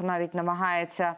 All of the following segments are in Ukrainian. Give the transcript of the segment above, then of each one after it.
навіть намагається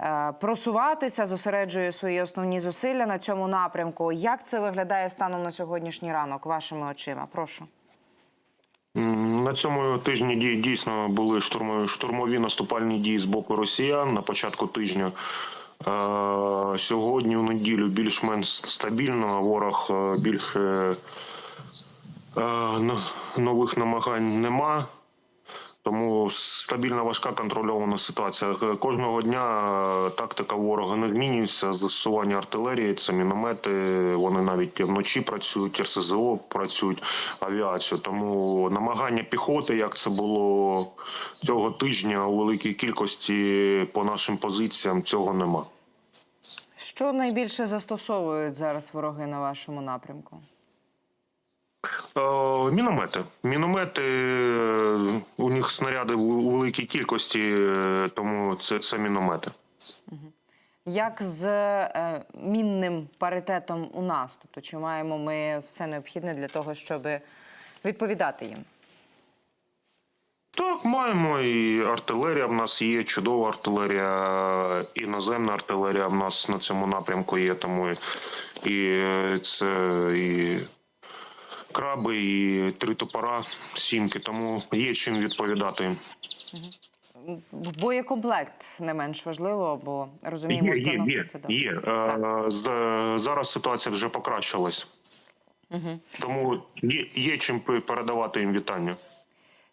е, просуватися, зосереджує свої основні зусилля на цьому напрямку. Як це виглядає станом на сьогоднішній ранок, вашими очима? Прошу. На цьому тижні дій дійсно були штурмові, наступальні дії з боку росіян на початку тижня. Е, Сьогодні, у неділю, більш-менш стабільно. Ворог е, більше нових намагань нема. Тому стабільна важка контрольована ситуація. Е, Кожного дня е, тактика ворога не змінюється. Застосування артилерії, це міномети. Вони навіть вночі працюють, РСЗО працюють авіацію. Тому намагання піхоти, як це було цього тижня, у великій кількості по нашим позиціям цього нема. Що найбільше застосовують зараз вороги на вашому напрямку? Е, Міномети. Міномети, них снаряди у великій кількості, е, тому це, це міномети. Як з е, мінним паритетом у нас? Тобто, чи маємо ми все необхідне для того, щоб відповідати їм? Так, маємо і артилерія в нас є, чудова артилерія, і наземна артилерія в нас на цьому напрямку є, тому і це і краби, і три топора, сімки, тому є чим відповідати. Боєкомплект не менш важливо, бо розуміємо, Є, є, є, це є. Е, Зараз ситуація вже покращилась. Тому є, є чим передавати їм вітання.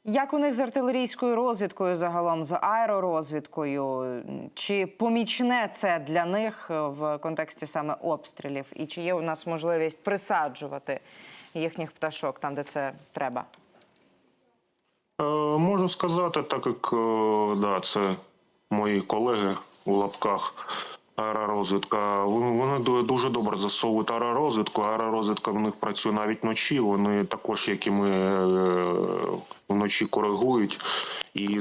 Як у них з артилерійською розвідкою загалом, з аеророзвідкою? Чи помічне це для них в контексті саме обстрілів? І чи є у нас можливість присаджувати їхніх пташок там, де це треба? Е, Можу сказати, так як е, да, це мої колеги у лапках аеророзвідка. Вони дуже добре засовують аеророзвідку. Аеророзвідка в них працює навіть вночі. Вони також, як і ми, е, вночі коригують і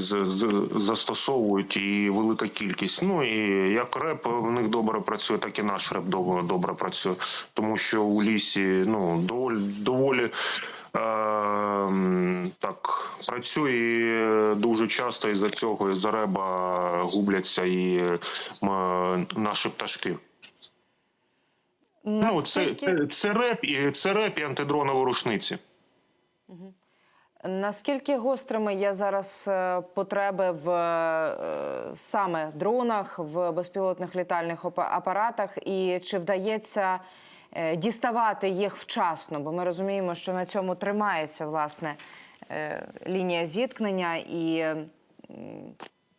застосовують і велика кількість. Ну і як реп в них добре працює, так і наш реп добре, добре працює, тому що у лісі ну доволі доволі. Ем, так працює дуже часто із-за цього із-за реба губляться і наші пташки. Ну це, це, це реп і це реп і антидронові рушниці. Наскільки гострими є зараз е, потреби в е, саме дронах, в безпілотних літальних апаратах, і чи вдається діставати їх вчасно? Бо ми розуміємо, що на цьому тримається власне е, лінія зіткнення, і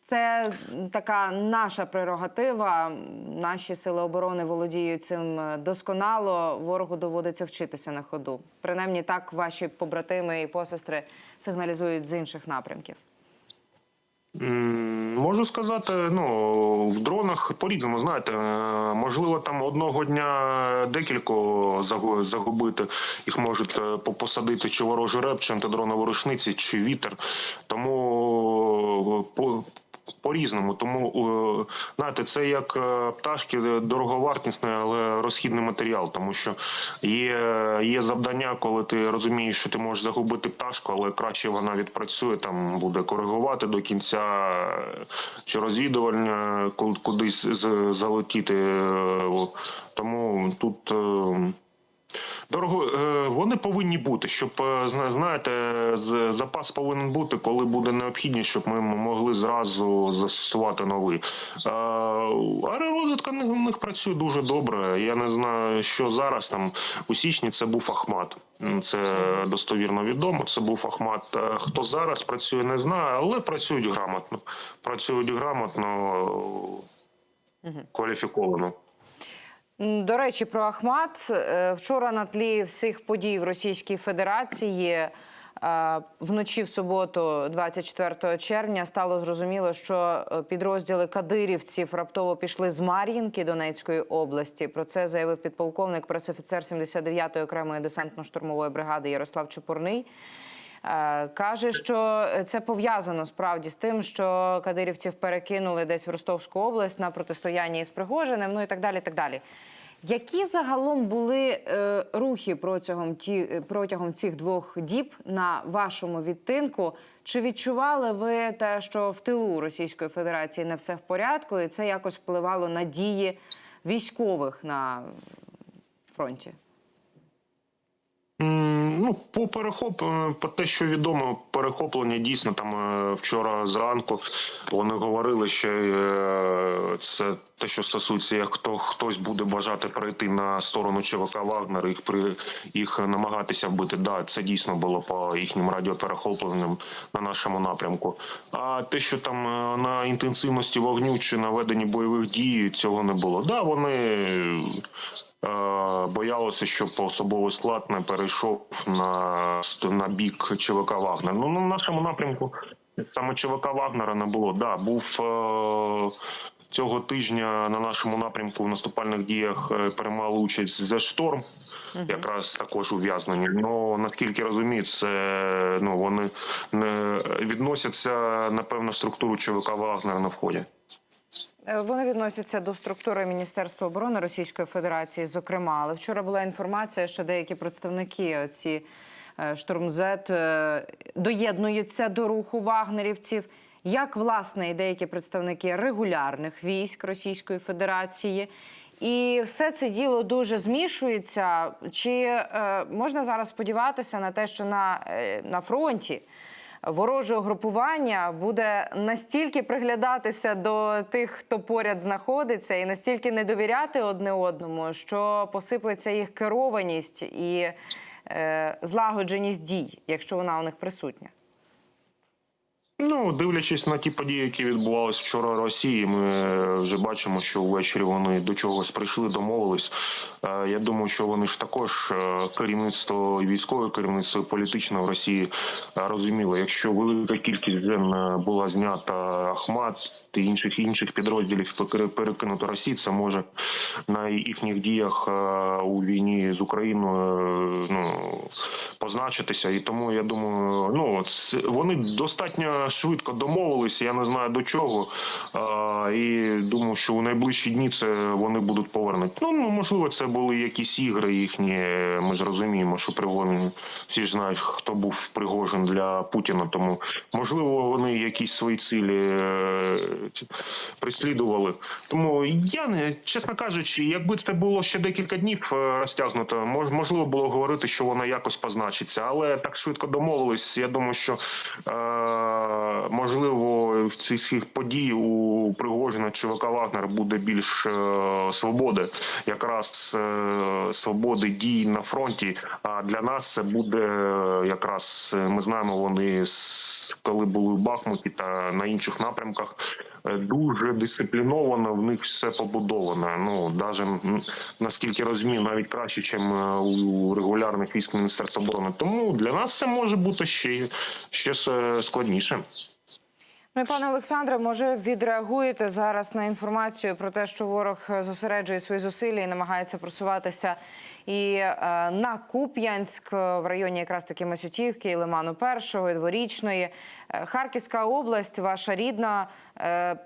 це така наша прерогатива. Наші сили оборони володіють цим е, досконало. Ворогу доводиться вчитися на ходу. Принаймні так ваші побратими і посестри сигналізують з інших напрямків. Можу сказати, ну в дронах по-різному, знаєте, е, можливо, там одного дня декілько загубити. Їх можуть е, посадити чи ворожий реп, чи антидронові рушниці, чи вітер. Тому е, по. По-різному, тому е, знаєте, це як е, пташки дороговартісний, але розхідний матеріал, тому що є, є завдання, коли ти розумієш, що ти можеш загубити пташку, але краще вона відпрацює, там буде коригувати до кінця чи розвідувальня ку- кудись залетіти. е. Тому тут. Вони повинні бути, щоб е, знаєте, запас повинен бути, коли буде необхідність, щоб ми могли зразу застосувати новий. Е, Аеророзвідка в них- працює дуже добре. Я не знаю, що зараз там у січні це був Ахмат. Це достовірно відомо. Це був Ахмат. Е, Хто зараз працює, не знаю, але працюють грамотно. Працюють грамотно, кваліфіковано. До речі, про Ахмат Е, вчора на тлі всіх подій в Російській Федерації. е, Вночі в суботу, 24 червня, стало зрозуміло, що е, підрозділи кадирівців раптово пішли з Мар'їнки Донецької області. Про це заявив підполковник, пресофіцер 79-ї окремої десантно-штурмової бригади Ярослав Чепурний. Е, Каже, що це пов'язано справді з тим, що кадирівців перекинули десь в Ростовську область на протистояння із Пригожиним, ну і так далі. так далі. Які загалом були е, рухи протягом ті протягом цих двох діб на вашому відтинку? Чи відчували ви те, що в тилу Російської Федерації не все в порядку, і це якось впливало на дії військових на фронті? Ну, по перехоп, е, по те, що відомо, перехоплення дійсно там е, вчора зранку. Вони говорили, що е, це те, що стосується, як хто хтось буде бажати перейти на сторону ЧВК Вагнер, їх при їх намагатися вбити. Да, це дійсно було по їхнім радіоперехопленням на нашому напрямку. А те, що там е, на інтенсивності вогню чи на веденні бойових дій, цього не було. Да, вони е, боялися, щоб особовий склад не перейшов на, на бік ЧВК Вагнер. Ну, на нашому напрямку саме ЧВК Вагнера не було. Да, був е, цього тижня на нашому напрямку в наступальних діях е, приймали участь за шторм, якраз також ув'язнені. Ну наскільки розумію, це ну вони не відносяться напевно структуру ЧВК Вагнер на вході. Е, Вони відносяться до структури Міністерства оборони Російської Федерації, зокрема. Але вчора була інформація, що деякі представники ці штурмзет е, доєднуються до руху вагнерівців. Як власне і деякі представники регулярних військ Російської Федерації, і все це діло дуже змішується. Чи е, можна зараз сподіватися на те, що на, е, на фронті ворожого групування буде настільки приглядатися до тих, хто поряд знаходиться, і настільки не довіряти одне одному, що посиплеться їх керованість і е, злагодженість дій, якщо вона у них присутня. Ну, дивлячись на ті події, які відбувалися вчора в Росії, ми е, вже бачимо, що ввечері вони до чогось прийшли, домовились. Е, Я думаю, що вони ж також е, керівництво військове керівництво політичне в Росії розуміло, якщо велика кількість е, була знята Ахмат і інших інших підрозділів пере- перекинуто Росії, це може на їхніх діях у війні з Україною ну позначитися. І тому я думаю, ну вони достатньо швидко домовилися. Я не знаю до чого. А, і думаю, що у найближчі дні це вони будуть повернути. Ну ну, можливо, це були якісь ігри їхні. Ми ж розуміємо, що Пригожин, всі ж знають, хто був Пригожин для Путіна. Тому можливо, вони якісь свої цілі е, прислідували. Тому я не чесно кажучи, якби це було ще декілька днів е, розтягнуто, мож, можливо було говорити, що вона якось позначиться, але так швидко домовились. Я думаю, що е, можливо в цих подій у Пригожина чи Вагнер буде більш е, свободи, якраз е, свободи дій на фронті. А для нас це буде е, якраз ми знаємо, вони коли були в Бахмуті та на інших напрямках. Дуже дисципліновано в них все побудовано. Ну навіть наскільки розумію, навіть краще, ніж у регулярних військ Міністерства оборони. Тому для нас це може бути ще, ще складніше. Ну пане Олександре, може відреагуєте зараз на інформацію про те, що ворог е, зосереджує свої зусилля і намагається просуватися і е, на Куп'янськ е, в районі якраз таки Масютівки, і Лиману Першого, і Дворічної. Е, Харківська область, ваша рідна. Е,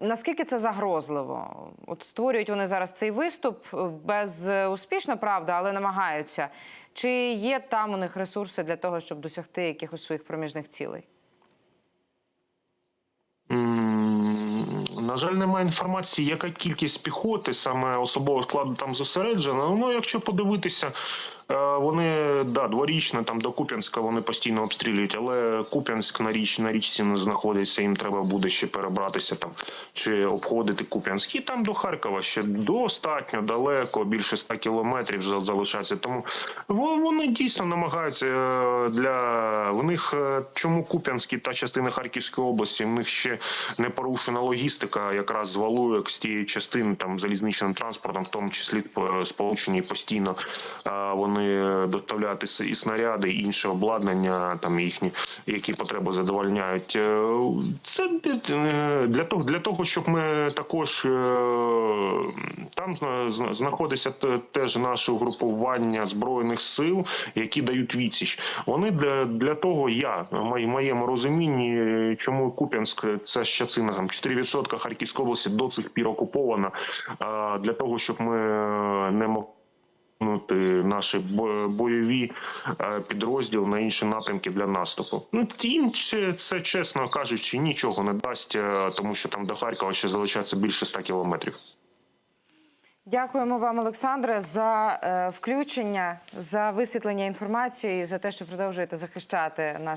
Наскільки це загрозливо? От створюють вони зараз цей виступ е, безуспішно, правда, але намагаються. Чи є там у них ресурси для того, щоб досягти якихось своїх проміжних цілей? На жаль, немає інформації, яка кількість піхоти, саме особового складу там зосереджена. Ну, якщо подивитися, вони да, дворічно там до Куп'янська вони постійно обстрілюють, але Куп'янськ на річ на річці не знаходиться. Їм треба буде ще перебратися там чи обходити Куп'янськ. І там до Харкова ще достатньо далеко, більше 100 кілометрів за- залишається. Тому во- вони дійсно намагаються е, для в них е, чому Куп'янськ та частина Харківської області. В них ще не порушена логістика, якраз з Валуєк з тієї частини там залізничним транспортом, в тому числі е, сполучені постійно. е, Вони вони доставляти і снаряди, і інше обладнання, там їхні, які потреби задовольняють. Е, Це для того, для того, щоб ми також е, там зна- зна- знаходиться теж наше угрупування збройних сил, які дають відсіч. Вони для, для того, я в моєму розумінні, чому Куп'янськ це з частина там 4% Харківської області до цих пір окупована для того, щоб ми е, не могли наші бойові е, підрозділи на інші напрямки для наступу. Ну тім це, чесно кажучи, нічого не дасть, е, тому що там до Харкова ще залишається більше 100 кілометрів. Дякуємо вам, Олександре, за е, включення, за висвітлення інформації за те, що продовжуєте захищати наш.